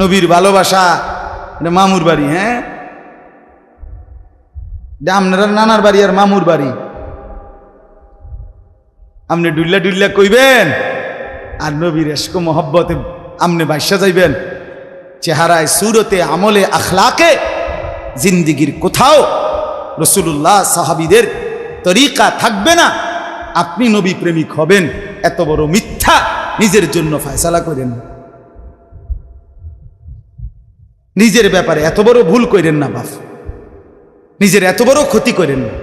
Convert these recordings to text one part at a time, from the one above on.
নবীর ভালোবাসা। এটা মামুর বাড়ি হ্যাঁ? আপনারা নানার বাড়ি আর মামুর বাড়ি। আপনি ডুল্লা ডুল্লা কইবেন, আর নবীর এসকো মহব্বতে আপনি বাইসা যাইবেন। চেহারায়, সুরতে, আমলে, আখলাকে জিন্দিগির কোথাও রসুল্লাহ সাহাবিদের তরিকা থাকবে না। আপনি নবী প্রেমিক হবেন, এত বড় মিথ্যা নিজের জন্য ফয়সালা করেন। নিজের ব্যাপারে এত বড় ভুল করেন না, বাপ। নিজের এত বড় ক্ষতি করেন না।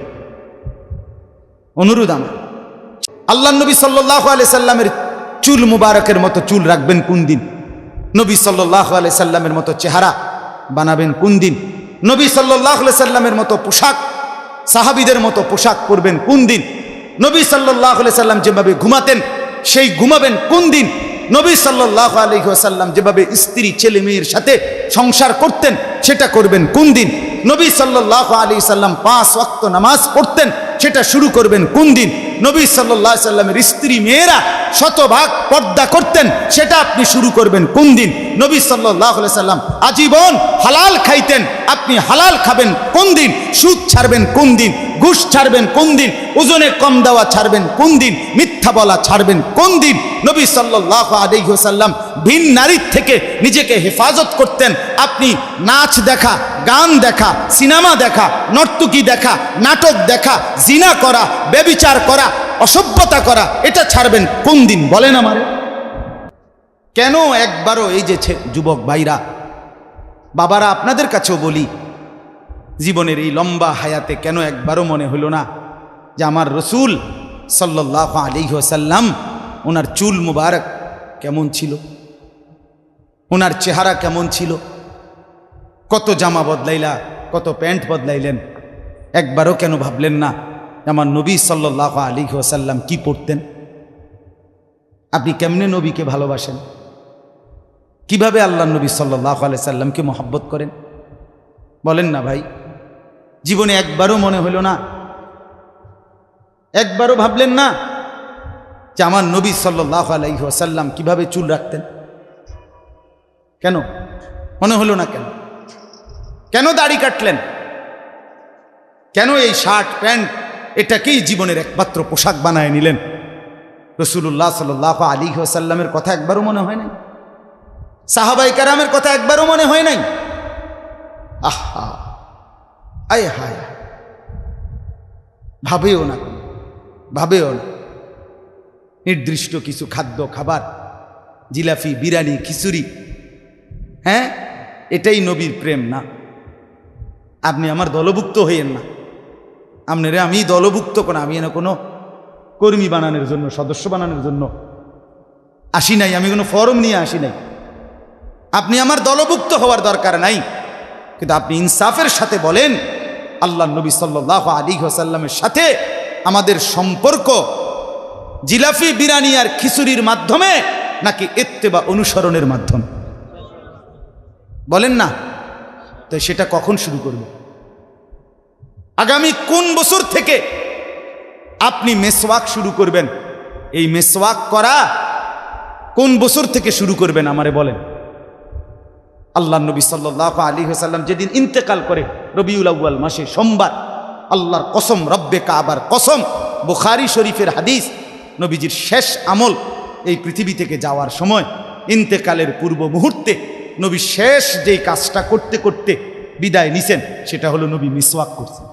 অনুরোধ আমার, আল্লাহ নবী সাল্লাহ আলাই সাল্লামের চুল মুবারকের মতো চুল রাখবেন কোন দিন? নবী সাল্লাহ আলাই সাল্লামের মতো চেহারা বানাবেন কোন দিন? নবী সাল্লাহ আলাই সাল্লামের মতো পোশাক, সাহাবিদের মতো পোশাক পরবেন কোন দিন? নবী সাল্লাহ আলাই সাল্লাম যেভাবে ঘুমাতেন, সেই ঘুমাবেন কোন দিন? নবী সাল্লাহ আলী সাল্লাম যেভাবে স্ত্রী, ছেলে মেয়ের সাথে সংসার করতেন, সেটা করবেন কোন দিন? নবী সাল্লাহ আলী সাল্লাম পাঁচ ওয়াক্ত নামাজ পড়তেন, সেটা শুরু করবেন কোন দিন? নবী সাল্লাহ সাল্লামের স্ত্রী, মেয়েরা শতভাগ পর্দা করতেন, সেটা আপনি শুরু করবেন কোন দিন? নবী সাল্লাহ সাল্লাম আজীবন হালাল খাইতেন আপনি হালাল খাবেন কোন দিন? সুদ ছাড়বেন কোন দিন? ঘুষ ছাড়বেন কোন দিন? ওজনে কম দেওয়া ছাড়বেন কোন দিন? মিথ্যা বলা ছাড়বেন কোন দিন? নবী সাল্লাহ আলিহাসাল্লাম ভিন নারীর থেকে নিজেকে হেফাজত করতেন। আপনি নাচ দেখা, গান দেখা, সিনেমা দেখা, নর্তকী দেখা, নাটক দেখা, জিনা করা, ব্যবিচার করা, অসভ্যতা করা, এটা ছাড়বেন কোন দিন? বলেন আমারে। কেন একবারও এই যে যুবক ভাইরা বাবারা আপনাদের কাছেও বলি, জীবনের এই লম্বা হায়াতে কেন একবারও মনে হইল না যে আমার রসুল সাল্লাহ আলিহাসাল্লাম ওনার চুল মুবারক কেমন ছিল? ওনার চেহারা কেমন ছিল? কত জামা বদলাইলা, কত প্যান্ট বদলাইলেন? একবারও কেন ভাবলেন না আমার নবী সাল্লাহ আলী ওসাল্লাম কি পড়তেন আপনি কেমনে নবীকে ভালোবাসেন? কীভাবে আল্লাহ নবী সাল্লাহ আলি সাল্লামকে মহব্বত করেন? বলেন না ভাই। জীবনে একবারও মনে হইল না। একবারও ভাবলেন না যে আমার নবী সাল্লাহ আলাইহি ওয়াসাল্লাম কীভাবে চুল রাখতেন? কেন? মনে হলো না কেন? কেন দাড়ি কাটলেন? কেন এই শার্ট, প্যান্ট, এটাকেই জীবনের একমাত্র পোশাক বানায় নিলেন? রসুল্লাহ সাল্লাহ আলী ওসাল্লামের কথা একবারও মনে হয় নাই? সাহাবাই কারামের কথা একবারও মনে হয় নাই। আহা, আয় হায়। ভাবেও না ভাবেও না। নির্দিষ্ট কিছু খাদ্য, খাবার জিলাফি বিরিয়ানি, খিচুড়ি হ্যাঁ? এটাই নবীর প্রেম না। আপনি আমার দলভুক্ত হইয়েন না। আপনারে আমি দলভুক্ত কোন, আমি না কোনো কর্মী বানানোর জন্য, সদস্য বানানোর জন্য আসি নাই, আমি কোনো ফর্ম নিয়ে আসি নাই। আপনি আমার দলভুক্ত হওয়ার দরকার নাই। কিন্তু আপনি ইনসাফের সাথে বলেন আল্লাহ নবী সাল্লাহ আলী হোসাল্লামের সাথে আমাদের সম্পর্ক জিলাফি বিরানি আর খিচুড়ির মাধ্যমে নাকি এত্তেবা অনুসরণের মাধ্যমে? বলেন না। তো সেটা কখন শুরু করবে? আগামী কোন বছর থেকে আপনি মেসওয়াক শুরু করবেন? এই মেসওয়াক করা কোন বছর থেকে শুরু করবেন আমারে বলেন। আল্লাহ নবী সাল্লাহ আলী হাসাল্লাম যেদিন ইন্তেকাল করে রবিউল আউ্য়াল মাসে সোমবার, আল্লাহর কসম, রব্বে কাবার কসম, বুখারি শরীফের হাদিস, নবীজির শেষ আমল এই পৃথিবী থেকে যাওয়ার সময়, ইন্তেকালের পূর্ব মুহূর্তে নবী শেষ যেই কাজটা করতে করতে বিদায় নিছেন, সেটা হলো নবী মিসওয়াক করছেন।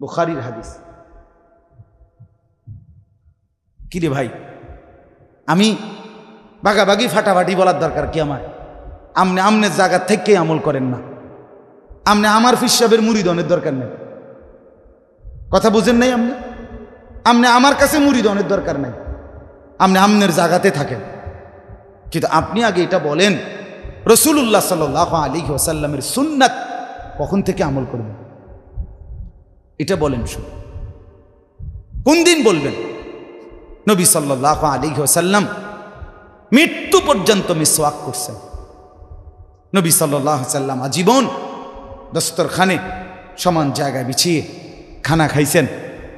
বুখারির হাদিস। কিরে ভাই, আমি বাগাবাগি ফাটাফাটি বলার দরকার কি আমার? আমনে আমনের জায়গা থেকে আমল করেন না। আমনে আমার ফিসাবের মুড়িদনের দরকার নেই। কথা বুঝেন নাই আপনি? আমনে আমার কাছে মুড়িদনের দরকার নাই। আপনি আমনের জায়গাতে থাকেন। কিন্তু আপনি আগে এটা বলেন রসুল্লাহ সাল আলী ওসাল্লামের সুন্নাত কখন থেকে আমল করবেন? এটা বলেন শুন কোন দিন বলবেন? নবী সাল্লাহ আলী ওসাল্লাম মৃত্যু পর্যন্ত মিসওয়াক করছেন। নবী সাল্লাম আজীবন দস্তরখানে সমান জায়গায় বিছিয়ে খানা খাইছেন।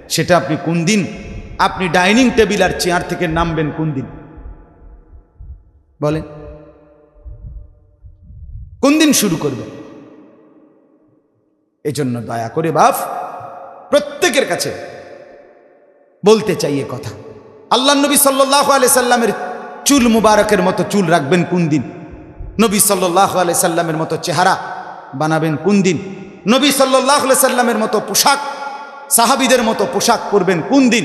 সেটা আপনি কোন দিন? আপনি ডাইনিং টেবিল আর চেয়ার থেকে নামবেন কোন দিন? বলেন। কোন দিন শুরু করবে এই জন্য দয়া করে বাপ, প্রত্যেকের কাছে বলতে চাই এ কথা। আল্লাহ নবী সাল্লাহ আলি সাল্লামের চুল মুবারকের মতো চুল রাখবেন কোন দিন? নবী সাল্লাহ আলি সাল্লামের মতো চেহারা বানাবেন কোন দিন? নবী সাল্লাহ সাল্লামের মতো পোশাক, সাহাবিদের মতো পোশাক পরবেন কোন দিন?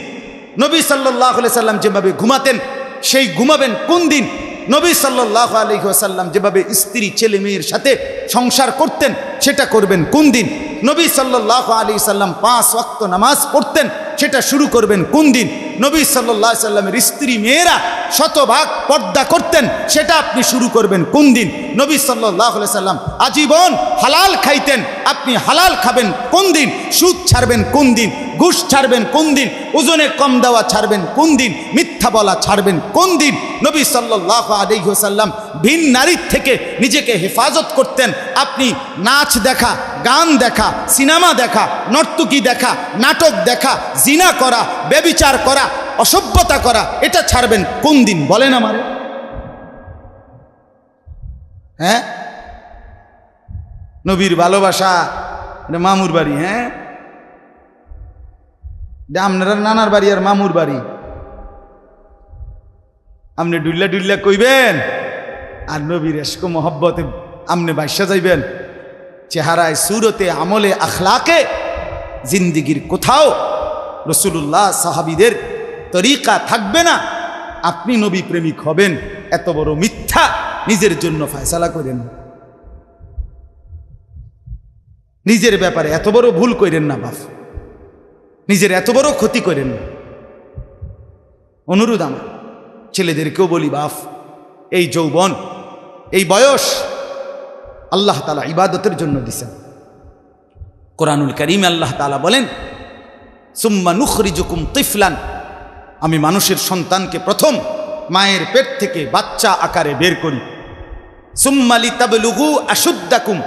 নবী সাল্লাহ সাল্লাম যেভাবে ঘুমাতেন, সেই ঘুমাবেন কোন দিন? নবী সাল্লাহ আলী সাল্লাম যেভাবে স্ত্রী, ছেলে, মেয়ের সাথে সংসার করতেন, সেটা করবেন কোন দিন? নবী সাল্লাহ আলী সাল্লাম পাঁচ ওয়াক্ত নামাজ পড়তেন, সেটা শুরু করবেন কোন দিন? নবী সাল্লাহ সাল্লামের স্ত্রী মেয়েরা শতভাগ পর্দা করতেন সেটা আপনি শুরু করবেন কোন দিন? নবী সাল্লাহ সাল্লাম আজীবন হালাল খাইতেন। আপনি হালাল খাবেন কোন দিন? সুদ ছাড়বেন কোন দিন? ঘুষ ছাড়বেন কোন দিন? ওজনে কম দেওয়া ছাড়বেন কোন দিন? মিথ্যা বলা ছাড়বেন কোন দিন? নবী সাল্লাহ আলহিহসাল্লাম ভিন নারীর থেকে নিজেকে হেফাজত করতেন। আপনি নাচ দেখা, গান দেখা, সিনেমা দেখা, নর্তকী দেখা, নাটক দেখা, জিনা করা বেবিচার করা, অসভ্যতা করা, এটা ছাড়বেন কোন দিন? বলেন আমারে। হ্যাঁ? নবীর ভালোবাসা, এটা মামুর বাড়ি হ্যাঁ? আপনারা নানার বাড়ি আর মামুর বাড়ি। আপনি ডুল্লা ডুল্লা কইবেন, আর নবীর এসকো মহব্বতে আপনি বাইসা যাইবেন। চেহারায়, সুরতে, আমলে, আখলাকে জিন্দিগির কোথাও রসুল্লাহ সাহাবিদের তরিকা থাকবে না। আপনি নবী প্রেমিক হবেন, এত বড় মিথ্যা। নিজের জন্য ফায়সালা করেন। নিজের ব্যাপারে এত বড় ভুল করেন না, বাপ। নিজের এত বড় ক্ষতি করেন না। অনুরোধ আমার, ছেলেদেরকেও বলি বাফ এই যৌবন, এই বয়স আল্লাহ তালা ইবাদতের জন্য দিছেন। কোরআনুল করিম আল্লাহ তালা বলেন, সুম্মা নুখরিজুকুম তিফলান। আমি মানুষের সন্তানকে প্রথম মায়ের পেট থেকে বাচ্চা আকারে বের করি। সুম্মালি তাবলুগু আশুদ্দাকুম।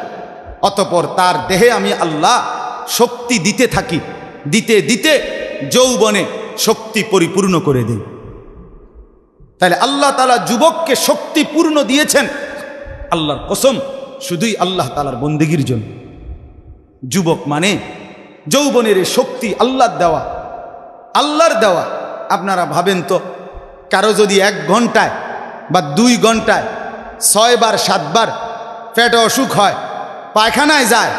অতপর তার দেহে আমি আল্লাহ শক্তি দিতে থাকি। দিতে দিতে যৌবনে শক্তি পরিপূর্ণ করে দিই। তাহলে আল্লাহ তালা যুবককে শক্তি পূর্ণ দিয়েছেন। আল্লাহর কসম, শুধুই আল্লাহ তালার বন্দিগির জন্য। যুবক মানে যৌবনের শক্তি আল্লাহর দেওয়া। আল্লাহর দেওয়া। আপনারা ভাবেন তো, কারও যদি এক ঘন্টায় বা দুই ঘন্টায় ছয়বার, সাতবার পেটে অসুখ হয়, পায়খানায় যায়,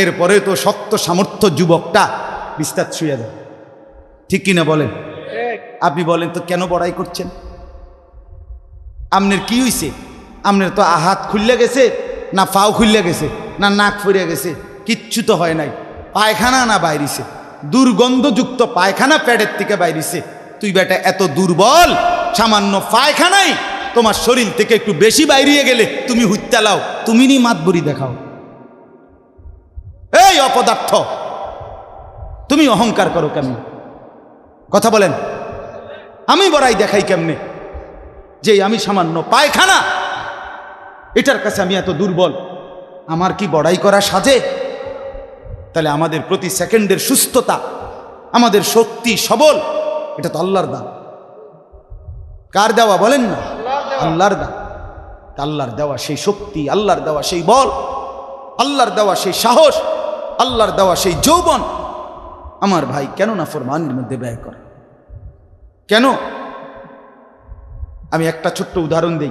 এরপরে তো শক্ত সামর্থ্য যুবকটা বিস্তার ছুঁয়ে দেয় ঠিক কিনা বলেন? আপনি বলেন তো কেন বড়াই করছেন? আপনার কি হইছে? আপনার তো হাত খুললে গেছে, না ফাও খুললে গেছে, না নাক ফুরিয়ে গেছে, কিচ্ছু তো হয় নাই। পায়খানা না বাইরিছে, দুর্গন্ধযুক্ত পায়খানা প্যাডের থেকে বাইরিছে। তুই বেটা এত দুর্বল, সামান্য পায়খানাই তোমার শরীর থেকে একটু বেশি বাইরিয়ে গেলে তুমি হুত্যালাও তুমি নি মাতবুরি দেখাও। এই অপদার্থ! তুমি অহংকার করো কেমন? কথা বলেন। আমি বড়াই দেখাই কেমনে? যে আমি সামান্য পায়খানা! এটার কাছে আমি এত দুর্বল। আমার কি বড়াই করা সাজে? তাহলে আমাদের প্রতি সেকেন্ডের সুস্থতা, আমাদের শক্তি সবল, এটা তো আল্লাহর দান। কার দেওয়া বলেন না? আল্লাহর দান। আল্লাহর দেওয়া সেই শক্তি, আল্লাহর দেওয়া সেই বল, আল্লাহর দেওয়া সেই সাহস, আল্লাহর দেওয়া সেই যৌবন আমার ভাই কেন না ফরমানের মধ্যে ব্যয় করে? কেন? আমি একটা ছোট্ট উদাহরণ দিই।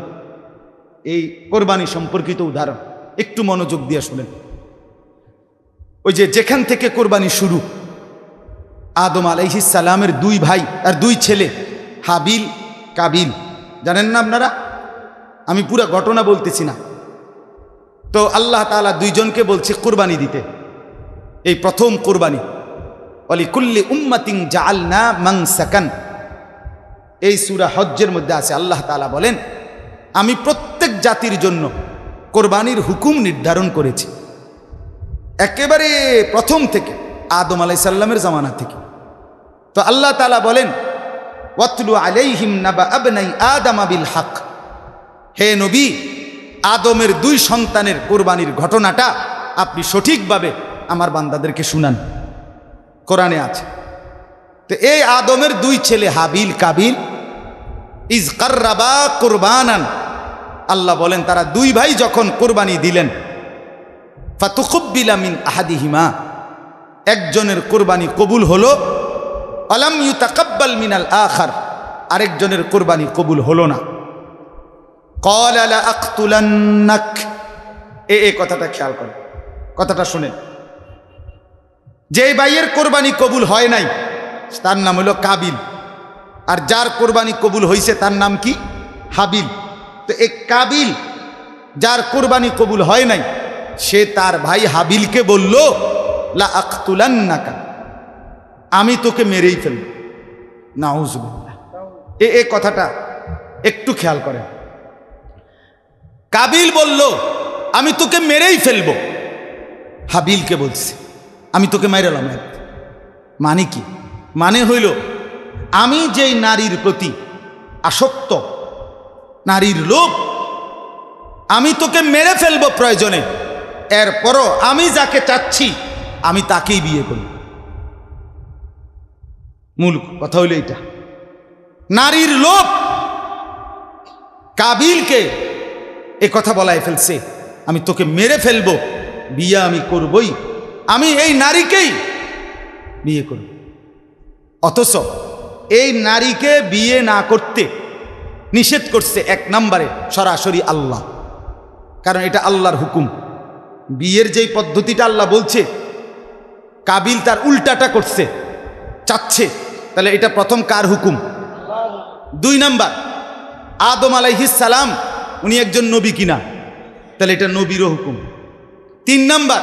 এই কোরবানি সম্পর্কিত উদাহরণ। একটু মনোযোগ দিয়ে শুনেন। ওই যে যেখান থেকে কোরবানি শুরু, আদম আলাইহিস সালামের দুই ভাই আর দুই ছেলে, হাবিল, কাবিল। জানেন না আপনারা? আমি পুরো ঘটনা বলতেছি না। তো আল্লাহ তাআলা দুইজনকে বলছে কোরবানি দিতে। এই প্রথম কোরবানি। অলি কুল্লি উম্মাতিং জাআলনা মাংসাকান এই সুরা হজ্জের মধ্যে আছে, আল্লাহ তাআলা বলেন, আমি প্রত্যেক জাতির জন্য কোরবানির হুকুম নির্ধারণ করেছি। একেবারে প্রথম থেকে, আদম আলাই সাল্লামের জামানা থেকে। তো আল্লাহ তালা বলেন ওয়াতলু আলাইহিম নাবা আবনাই আদম আবিল হক। হে নবী, আদমের দুই সন্তানের কোরবানির ঘটনাটা আপনি সঠিকভাবে আমার বান্দাদেরকে শুনান। কোরআনে আছে। তো এই আদমের দুই ছেলে হাবিল, কাবিল, ইজ কার্রাবা কোরবানান। আল্লাহ বলেন, তারা দুই ভাই যখন কোরবানি দিলেন, ফাতুকুব্বিলা মিন আহাদিহিমা, একজনের কোরবানি কবুল হলো আলাম ইউতাকাব্বাল মিনাল আখার। আরেকজনের কোরবানি কবুল হলো না। কল আলা আখতুলান্নাক এ এ কথাটা খেয়াল করেন কথাটা শুনেন যে ভাইয়ের কোরবানি কবুল হয় নাই, তার নাম হলো কাবিল। আর যার কোরবানি কবুল হয়েছে তার নাম কি? হাবিল। তো এ কাবিল, যার কোরবানি কবুল হয় নাই, সে তার ভাই হাবিলকে বলল, লা আখতুলান্নাকা আমি তোকে মেরেই ফেলব। নাউজুবিল্লাহ। এ এ কথাটা একটু খেয়াল করেন। কাবিল বলল, আমি তোকে মেরেই ফেলব। হাবিলকে বলছে, আমি তোকে মাইরালাম মানে কি? মানে হইল, আমি যেই নারীর প্রতি আসক্ত, নারীর লোভ, আমি তোকে মেরে ফেলব প্রয়োজনে। এরপরও আমি যাকে চাচ্ছি, আমি তাকেই বিয়ে করি মূল কথা হইল এটা নারীর লোভ কাবিলকে এ কথা বলায় ফেলছে, আমি তোকে মেরে ফেলব, বিয়ে আমি করবই, আমি এই নারীকেই বিয়ে করব। অথচ এই নারীকে বিয়ে না করতে নিষেধ করছে এক নম্বরে সরাসরি আল্লাহ, কারণ এটা আল্লাহর হুকুম। বিয়ের যেই পদ্ধতিটা আল্লাহ বলছে, কাবিল তার উল্টাটা করছে, চাচ্ছে তাহলে এটা প্রথম কার হুকুম? দুই নাম্বার, আদম সালাম, উনি একজন নবী কিনা? তাহলে এটা নবীরও হুকুম। তিন নাম্বার,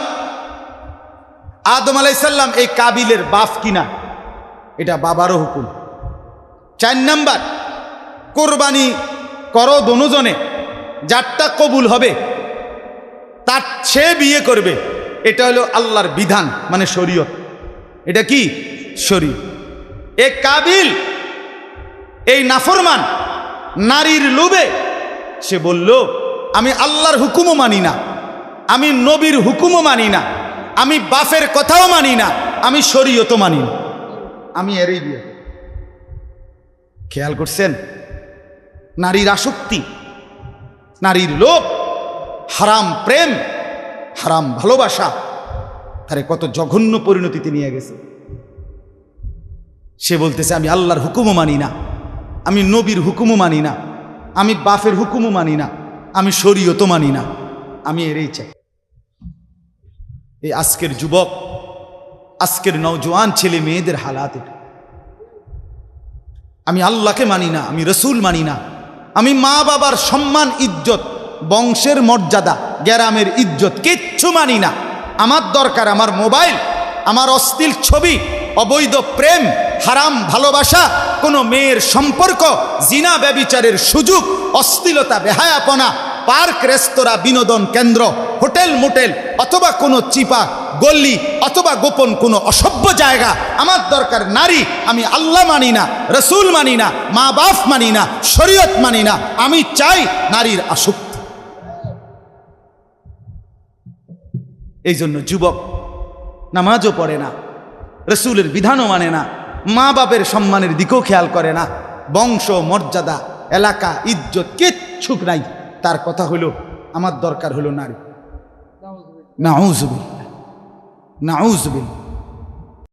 আদম আলাইসাল্লাম এই কাবিলের বাপ কিনা? এটা বাবারও হুকুম। চার নাম্বার, কোরবানি করো দনুজনে যারটা কবুল হবে, তার সে বিয়ে করবে। এটা হলো আল্লাহর বিধান মানে শরীয়ত। এটা কি? শরী এ কাবিল, এই নাফরমান, নারীর লোভে। সে বলল, আমি আল্লাহর হুকুমও মানি না, আমি নবীর হুকুমও মানি না, আমি বাফের কথাও মানি না, আমি শরীয়তও মানি না। আমি এরই বিয়ে। খেয়াল করছেন? নারীর আসক্তি, নারীর লোভ, হারাম প্রেম, হারাম ভালোবাসা, তারে কত জঘন্য পরিণতিতে নিয়ে গেছে সে বলতেছে, আমি আল্লাহর হুকুমও মানি না। আমি নবীর হুকুমও মানি না। আমি বাফের হুকুমও মানি না। আমি শরীয়তও মানি না। আমি এরই চাই। এই আজকের যুবক, আজকের নওজোয়ান ছেলে মেয়েদের হালাত আমি আল্লাহকে মানি না, আমি রসুল মানি না। আমি মা বাবার সম্মান, ইজ্জত, বংশের মর্যাদা, গ্যারামের ইজ্জত কিচ্ছু মানি না। আমার দরকার আমার মোবাইল, আমার অশ্লীল ছবি, অবৈধ প্রেম হারাম ভালোবাসা, কোনো মেয়ের সম্পর্ক, জিনা ব্যবিচারের সুযোগ, অশ্লীলতা, বেহায়াপনা, পার্ক, রেস্তোরাঁ, বিনোদন কেন্দ্র, হোটেল, মোটেল, অথবা কোনো চিপা গল্লি অথবা গোপন কোনো অসভ্য জায়গা, আমার দরকার নারী, আমি আল্লাহ মানি না, রসুল মানি না মা বাপ মানি না, শরীয়ত মানি না, আমি চাই নারীর আসক্তি। এই জন্য যুবক, নামাজও পড়ে না, রসুলের বিধানও মানে না মা বাপের সম্মানের দিকেও খেয়াল করে না। বংশ মর্যাদা এলাকা ইজ্জত কিচ্ছুক নাই। তার কথা হলো আমার দরকার হলো নারী। নাউজবিল নাউজবিল